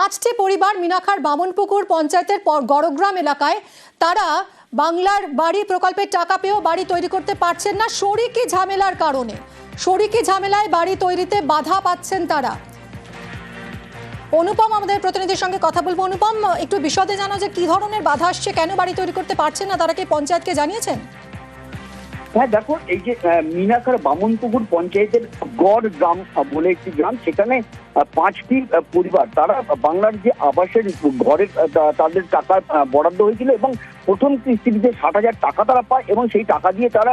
পাঁচটি পরিবার মিনাখার বামনপুকুর পঞ্চায়েতের গড়গ্রাম এলাকায়, তারা বাংলার বাড়ি প্রকল্পের টাকা পেয়েও বাড়ি তৈরি করতে পারছেন না। শরিকি ঝামেলার কারণে, শরিকি ঝামেলায় বাড়ি তৈরিতে বাধা পাচ্ছেন তারা। অনুপম, আমাদের প্রতিনিধির সঙ্গে কথা বলব। অনুপম, একটু বিশদে জানো যে কি ধরনের বাধা আসছে, কেন বাড়ি তৈরি করতে পারছেন না? তারা কি পঞ্চায়েতকে জানিয়েছেন? হ্যাঁ দেখো, এই যে মিনাকার বামনপুকুর পঞ্চায়েতের গড় গ্রাম বলে একটি গ্রাম, সেখানে পাঁচটি পরিবার, তারা বাংলার যে আবাসের ঘরের তাদের টাকা বরাদ্দ হয়েছিল এবং প্রথম কিস্তিতে ষাট হাজার টাকা তারা পায় এবং সেই টাকা দিয়ে তারা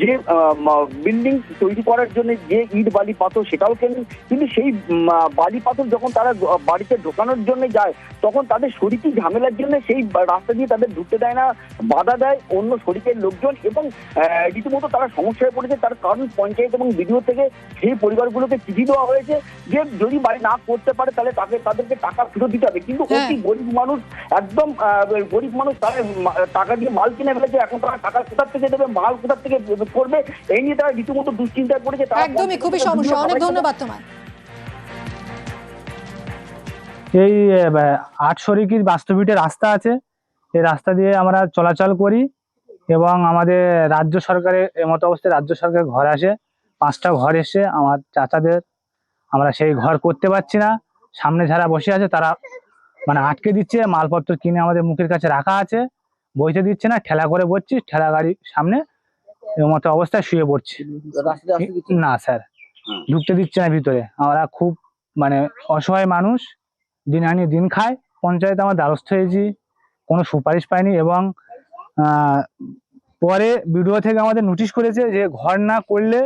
যে বিল্ডিং তৈরি করার জন্য যে ইট বালি পাথর সেটাও কেনেন কিন্তু সেই বালি পাথর যখন তারা বাড়িতে ঢোকানোর জন্য যায় তখন তাদের শরিকি ঝামেলার জন্য সেই রাস্তা দিয়ে তাদের ঢুকতে দেয় না বাধা দেয় অন্য শরীরের লোকজন এবং রীতিমতো তারা সমস্যায় পড়েছে। তার কারণ পঞ্চায়েত এবং বিডিও থেকে সেই পরিবারগুলোকে চিঠি দেওয়া হয়েছে যে যদি বাড়ি না করতে পারে তাহলে তাকে তাদেরকে টাকা ফেরত দিতে হবে। কিন্তু হ্যাঁ। অতি গরিব মানুষ একদম গরিব মানুষ তারা টাকা দিয়ে মাল কিনে ফেলেছে। এখন তারা টাকা কোথার থেকে দেবে? মাল কোথার থেকে করবে। এই নিয়ে তারা রীতিমতো দুশ্চিন্তায় পড়েছে একদমই খুবই সমস্যা। অনেক ধন্যবাদ তোমায়। এই আট শরিকির বাস্তবিটে রাস্তা আছে। এই রাস্তা দিয়ে আমরা চলাচল করি এবং আমাদের রাজ্য সরকারের এমতো অবস্থায় রাজ্য সরকারের ঘর আসে। পাঁচটা ঘর এসে আমার চাচাদের আমরা সেই ঘর করতে পারছি না। সামনে যারা বসে আছে তারা মানে আটকে দিচ্ছে মালপত্র কিনে আমাদের মুখের কাছে রাখা আছে। বইতে দিচ্ছে না ঠেলা করে বসছি ঠেলা গাড়ি সামনে এমতো অবস্থায় শুয়ে পড়ছি। না স্যার। ঢুকতে দিচ্ছে না ভিতরে। আমরা খুব মানে অসহায় মানুষ। দিন আনি দিন খায় পঞ্চায়েত আমার দ্বারস্থ হয়েছি। কোনো সুপারিশ পাইনি এবং পরে বিডিও থেকে আমাদের নোটিশ করেছে যে ঘর না করলে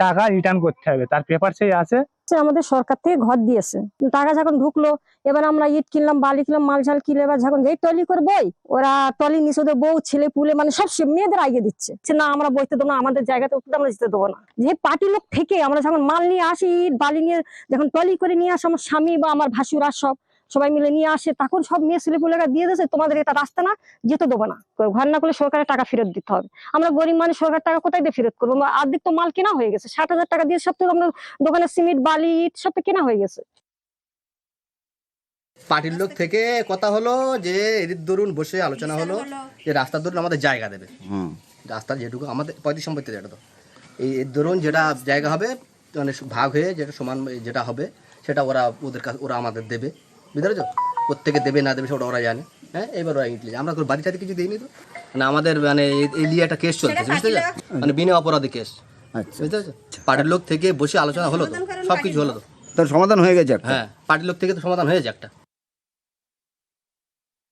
টাকা রিটার্ন করতে হবে। তার পেপার সেই আছে। আমাদের সরকার থেকে ঘর দিয়েছে। টাকা যখন ঢুকলো, এবার আমরা ইট কিনলাম, বালি কিনলাম, মাল ঝাল কিনলে এবার যখন যেই টলি করবই, ওরা টলি নিচে ওদের বউ, ছেলে, পুলে মানে সব মেয়েদের আগে দিচ্ছে। না, আমরা বইতে দেবো না, আমাদের জায়গাতে উঠতে আমরা যেতে দেবো না। যে পার্টি লোক থেকে আমরা যখন মাল নিয়ে আসি, ইট, বালি নিয়ে যখন টলি করে নিয়ে আসি, আমার স্বামী বা আমার ভাসুরা সব সবাই মিলে নিয়ে আসে তখন সব মেয়ে ছেলে পুলেরা দিয়ে দিয়েছে তোমাদের এটা রাস্তা না যেতে দেবো না। ঘর না করলে সরকারের টাকা ফেরত দিতে হবে। আমরা গরিব মানুষ সরকার টাকা কোথায় দিয়ে ফেরত করব? আমরা অর্ধেক তো মাল কেনা হয়ে গেছে ষাট হাজার টাকা দিয়ে সব তো আমরা দোকানে সিমেন্ট বালি ইট সব তো কেনা হয়ে গেছে। পার্টির লোক থেকে কথা হলো যে এদের দরুন বসে আলোচনা হলো যে রাস্তার দরুন আমাদের জায়গা দেবে। রাস্তা যেটুকু আমাদের পঁয়ত্রিশ সম্পত্তি যেটা তো। এই এর দরুন যেটা জায়গা হবে মানে ভাগ হয়ে যেটা সমান যেটা হবে সেটা ওরা ওদের কাছে ওরা আমাদের দেবে। বুঝতে পেরেছ? প্রত্যেকে দেবে না দেবে সেটা ওরা জানে। হ্যাঁ এবার ওরা ইংলিশ আমরা কোনো বাড়ি টাড়ি কিছু দিইনি তো। মানে আমাদের মানে এই- এই একটা কেস চলছে বুঝতে পেরেছ? মানে বিনা অপরাধী কেস আচ্ছা। বুঝতে পেরেছ? পার্টির লোক থেকে বসে আলোচনা হলো তো। সব কিছু হলো তো। তার সমাধান হয়ে গেছে হ্যাঁ পার্টির লোক থেকে তো সমাধান হয়েছে একটা।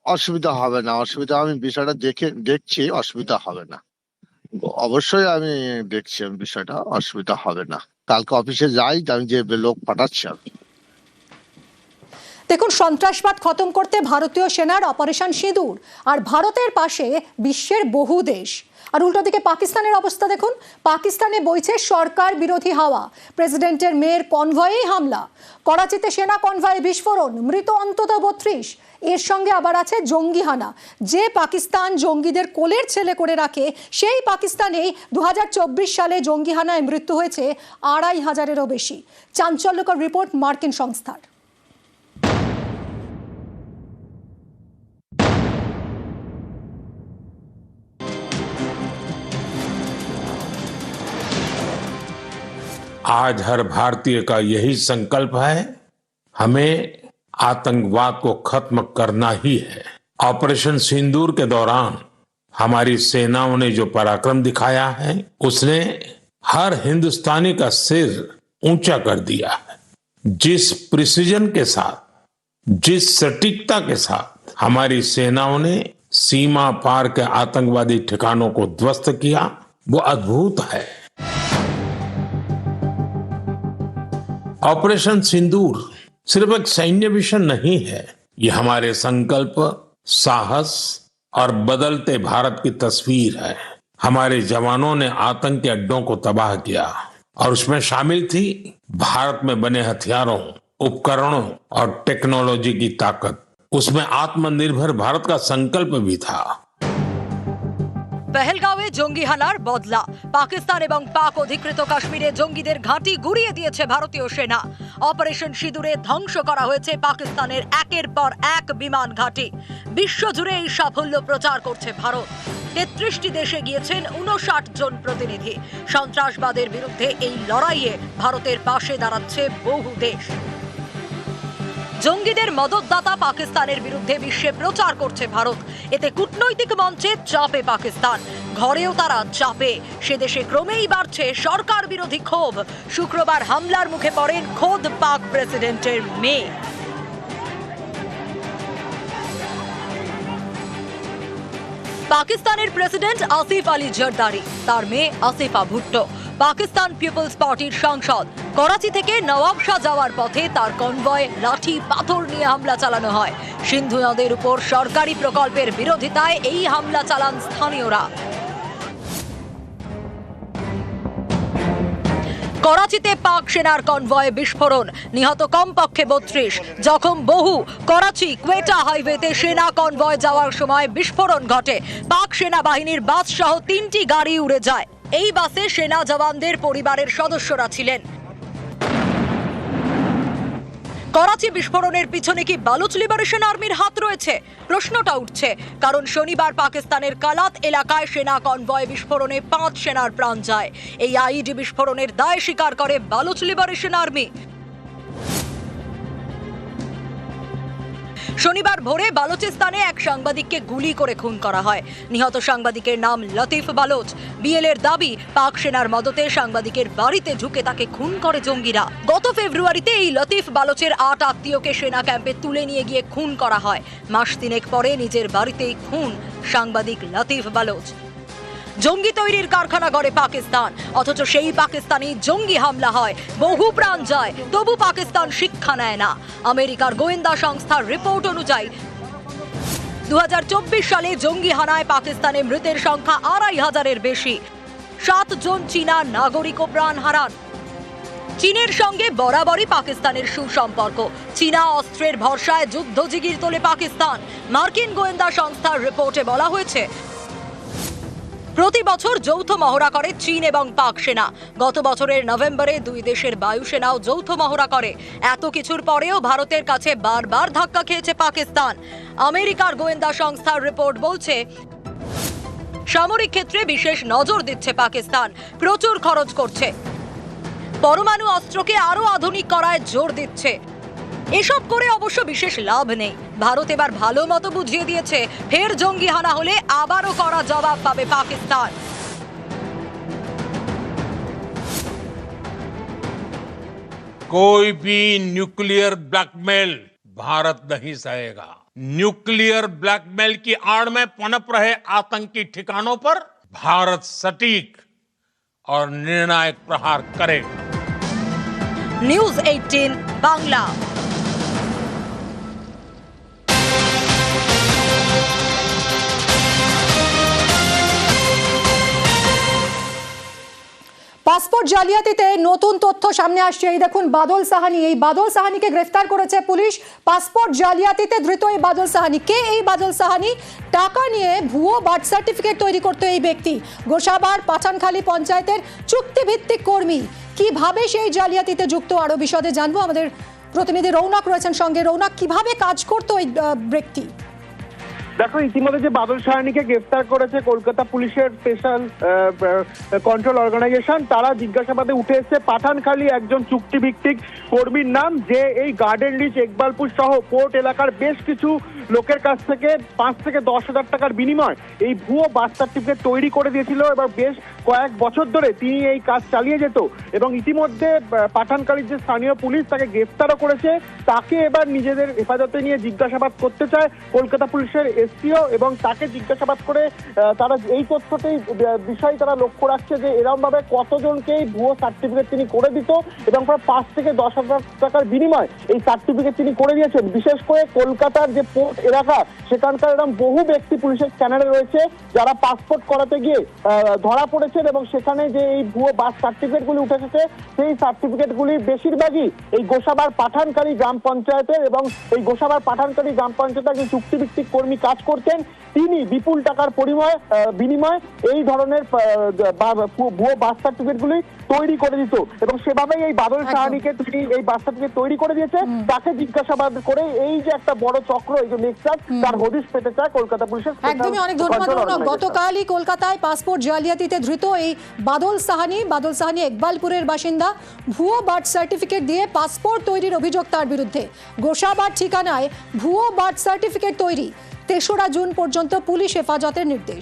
অসুবিধা হবে না অসুবিধা আমি বিষয়টা দেখে দেখছি অসুবিধা হবে না। অবশ্যই আমি দেখছি আমি বিষয়টা অসুবিধা হবে না। কালকে অফিসে যাই আমি যে লোক পাঠাচ্ছি আমি। দেখুন, সন্ত্রাসবাদ খতম করতে ভারতীয় সেনার অপারেশন সিঁদুর, আর ভারতের পাশে বিশ্বের বহু দেশ। আর উল্টো দিকে পাকিস্তানের অবস্থা দেখুন, পাকিস্তানে বইছে সরকার বিরোধী হাওয়া, প্রেসিডেন্টের মেয়ের কনভয়েই হামলা। করাচিতে সেনা কনভয়ে বিস্ফোরণ, মৃত অন্তত বত্রিশ। এর সঙ্গে আবার আছে জঙ্গিহানা, যে পাকিস্তান জঙ্গিদের কোলের ছেলে করে রাখে, সেই পাকিস্তানেই দু হাজার চব্বিশ সালে জঙ্গিহানায় মৃত্যু হয়েছে আড়াই হাজারেরও বেশি। চাঞ্চল্যকর রিপোর্ট মার্কিন সংস্থার। आज हर भारतीय का यही संकल्प है, हमें आतंकवाद को खत्म करना ही है। ऑपरेशन सिंदूर के दौरान हमारी सेनाओं ने जो पराक्रम दिखाया है, उसने हर हिंदुस्तानी का सिर ऊँचा कर दिया है। जिस प्रिसीजन के साथ, जिस सटीकता के साथ हमारी सेनाओं ने सीमा पार के आतंकवादी ठिकानों को ध्वस्त किया, वो अद्भुत है। ऑपरेशन सिंदूर सिर्फ़ एक सैन्य मिशन नहीं है। ये हमारे संकल्प, साहस और बदलते भारत की तस्वीर है। हमारे जवानों ने आतंकी अड्डों को तबाह किया और उसमें शामिल थी भारत में बने हथियारों, उपकरणों और टेक्नोलॉजी की ताकत। उसमें आत्मनिर्भर भारत का संकल्प भी था। পেহেলগাঁওয়ে জঙ্গি হানার বদলা। পাকিস্তান এবং পাক অধিকৃত কাশ্মীরে জঙ্গিদের ঘাঁটি গুড়িয়ে দিয়েছে ভারতীয় সেনা। অপারেশন সিঁদুরে ধ্বংস করা হয়েছে পাকিস্তানের একের পর এক বিমান ঘাঁটি। বিশ্বজুড়ে এই সাফল্য প্রচার করছে ভারত। তেত্রিশটি দেশে গিয়েছেন উনষাট জন প্রতিনিধি। সন্ত্রাসবাদের বিরুদ্ধে এই লড়াইয়ে ভারতের পাশে দাঁড়াচ্ছে বহু দেশ। জঙ্গিদের মদতদাতা পাকিস্তানের বিরুদ্ধে বিশ্বে প্রচার করছে ভারত। এতে কূটনৈতিক মঞ্চে চাপে পাকিস্তান। ঘরেও তারা চাপে। সে দেশে ক্রমেই বাড়ছে সরকার বিরোধী ক্ষোভ। শুক্রবার হামলার মুখে পড়েন খোদ পাক প্রেসিডেন্টের মেয়ে। পাকিস্তানের প্রেসিডেন্ট আসিফ আলী জরদারি, তার মেয়ে আসিফা ভুট্টো। পাকিস্তান পিপলস পার্টির সাংসদ। করাচি থেকে নওয়াবশাহ যাওয়ার পথে তার কনভয় লাঠি পাথর নিয়ে হামলা চালানো হয়। সিন্ধু নদের উপর সরকারি প্রকল্পের বিরোধিতায় এই হামলা চালান স্থানীয়রা। করাচিতে পাক সেনার কনভয়ে বিস্ফোরণ, নিহত কমপক্ষে বত্রিশ। জখম বহু। করাচি কোয়েটা হাইওয়েতে সেনা কনভয় যাওয়ার সময় বিস্ফোরণ ঘটে। পাক সেনাবাহিনীর বাস সহ তিনটি গাড়ি উড়ে যায়। এই বাসে সেনা জওয়ানদের পরিবারের সদস্যরা ছিলেন। করাচি বিস্ফোরণের পিছনে কি বালুচ লিবারেশন আর্মির হাত রয়েছে? প্রশ্নটা উঠছে, কারণ শনিবার পাকিস্তানের কালাত এলাকায় সেনা কনভয় বিস্ফোরণে পাঁচ সেনার প্রাণ যায়। এই আইডি বিস্ফোরণের দায় স্বীকার করে বালুচ লিবারেশন আর্মি। শনিবার ভোরে বালুচিস্তানে এক সাংবাদিককে গুলি করে খুন করা হয়। নিহত সাংবাদিকের নাম লতিফ বালোচ। বিএলের দাবি, পাক সেনার মদতে সাংবাদিকের বাড়িতে ঢুকে তাকে খুন করে জঙ্গিরা। গত ফেব্রুয়ারিতে এই লতিফ বালোচের আট আত্মীয়কে সেনা ক্যাম্পে তুলে নিয়ে গিয়ে খুন করা হয়। মাস তিনেক পরে নিজের বাড়িতেই খুন সাংবাদিক লতিফ বালোচ। জঙ্গি তৈরির কারখানা গড়ে পাকিস্তান। অথচ সেই পাকিস্তানি জঙ্গি হামলা হয়, বহু প্রাণ যায়, তবু পাকিস্তান শিক্ষা নেয় না। আমেরিকার গোয়েন্দা সংস্থার রিপোর্ট অনুযায়ী, দুহাজার চব্বিশ সালে জঙ্গি হানায় পাকিস্তানে মৃতের সংখ্যা আড়াই হাজারের বেশি। সাত জন চীনা নাগরিকও প্রাণ হারান। চীনের সঙ্গে বরাবরই পাকিস্তানের সুসম্পর্ক। চীনা অস্ত্রের ভরসায় যুদ্ধজিগির তোলে পাকিস্তান। মার্কিন গোয়েন্দা সংস্থার রিপোর্টে বলা হয়েছে প্রতি বছর যৌথ মহড়া করে চীন এবং পাক সেনা। গত বছরের নভেম্বরে দুই দেশের বায়ুসেনাও যৌথ মহড়া করে। এত কিছুর পরেও ভারতের কাছে বারবার ধাক্কা খেয়েছে পাকিস্তান। আমেরিকার গোয়েন্দা সংস্থার রিপোর্ট বলছে, সামরিক ক্ষেত্রে বিশেষ নজর দিচ্ছে পাকিস্তান। প্রচুর খরচ করছে। পরমাণু অস্ত্রকে আরও আধুনিক করায় জোর দিচ্ছে। এসব করে অবশ্য বিশেষ লাভ নেই ভারত এবার ভালো মতো বুঝিয়ে দিয়েছে ফের জঙ্গি হানা হলে আবারও করা জবাব পাবে পাকিস্তান कोई भी न्यूक्लियर ब्लैकमेल भारत नहीं सहेगा न्यूक्लियर ब्लैकमेल की आड़ में पनप रहे आतंकी ठिकानों पर भारत सटीक और निर्णायक प्रहार करेगा নিউজ এইটিন বাংলা পাসপোর্ট জালিয়াতিতে নতুন তথ্য সামনে আসছে। এই দেখুন, বাদল সাহানি। এই বাদল সাহানিকে গ্রেফতার করেছে পুলিশ। পাসপোর্ট জালিয়াতিতে ধৃত এই বাদল সাহানি। কে এই বাদল সাহানি? টাকা নিয়ে ভুয়ো বার্থ সার্টিফিকেট তৈরি করতো এই ব্যক্তি। গোসাবার পাঠানখালী পঞ্চায়েতের চুক্তিভিত্তিক কর্মী। কীভাবে সেই জালিয়াতিতে যুক্ত? আরও বিশদে জানব। আমাদের প্রতিনিধি রৌনক রয়েছেন সঙ্গে। রৌনক, কীভাবে কাজ করতো এই ব্যক্তি? দেখো, ইতিমধ্যে যে বাদল সাহানিকে গ্রেফতার করেছে কলকাতা পুলিশের স্পেশাল কন্ট্রোল অর্গানাইজেশন তারা জিজ্ঞাসাবাদে উঠে এসেছে, পাঠানখালী একজন চুক্তিভিত্তিক কর্মীর নাম, যে এই গার্ডেন রিচ একবালপুর সহ পোর্ট এলাকার বেশ কিছু লোকের কাছ থেকে পাঁচ থেকে দশ হাজার টাকার বিনিময় এই ভুয়ো বার্থ সার্টিফিকেট তৈরি করে দিয়েছিল। এবার বেশ কয়েক বছর ধরে তিনি এই কাজ চালিয়ে যেত এবং ইতিমধ্যে পাঠানখালীর যে স্থানীয় পুলিশ তাকে গ্রেফতারও করেছে, তাকে এবার নিজেদের হেফাজতে নিয়ে জিজ্ঞাসাবাদ করতে চায় কলকাতা পুলিশের এসপিও এবং তাকে জিজ্ঞাসাবাদ করে তারা এই তথ্যতেই বিষয় তারা লক্ষ্য রাখছে যে এরকম ভাবে কতজনকেই ভুয়ো সার্টিফিকেট তিনি করে দিত এবং প্রায় পাঁচ থেকে দশ হাজার টাকার বিনিময় এই সার্টিফিকেট তিনি করে দিয়েছেন। বিশেষ করে কলকাতার যে পোর্ট এলাকা, সেখানকার এরকম বহু ব্যক্তি পুলিশের স্ক্যানারে রয়েছে, যারা পাসপোর্ট করাতে গিয়ে ধরা পড়েছেন এবং সেখানে যে এই ভুয়ো বাস সার্টিফিকেট গুলি উঠে এসেছে, সেই সার্টিফিকেট গুলি বেশিরভাগই এই গোসাবার পাঠানকারী গ্রাম পঞ্চায়েতের এবং এই গোসাবার পাঠানকারী গ্রাম পঞ্চায়েতের একজন চুক্তিভিত্তিক কর্মী কাজ কাজ করতেন তিনি বিপুল টাকার পরিময় বিনিময়ে এই ধরনের ভুয়ো বার্থ সার্টিফিকেটগুলি তৈরি করে দিত। এবং সেভাবেই এই বাদল সাহানিকে তিনি এই বার্থ সার্টিফিকেট তৈরি করে দিয়েছে। তাকে জিজ্ঞাসাবাদ করে এই যে একটা বড় চক্র এই যে নেক্সাস তার হদিশ পেতে চায় কলকাতা পুলিশের একদমই অনেক ধন্যবাদ। গতকালই কলকাতায় পাসপোর্ট জালিয়াতিতে ধৃত এই বাদল সাহানি বাদল সাহানি একবালপুরের বাসিন্দা ভুয়ো বার্থ সার্টিফিকেট দিয়ে পাসপোর্ট তৈরির অভিযোগ তার বিরুদ্ধে। গোসাবার ঠিকানায় ভুয়ো বার্থ সার্টিফিকেট তৈরি। তেসরা জুন পর্যন্ত পুলিশ হেফাজতের নির্দেশ।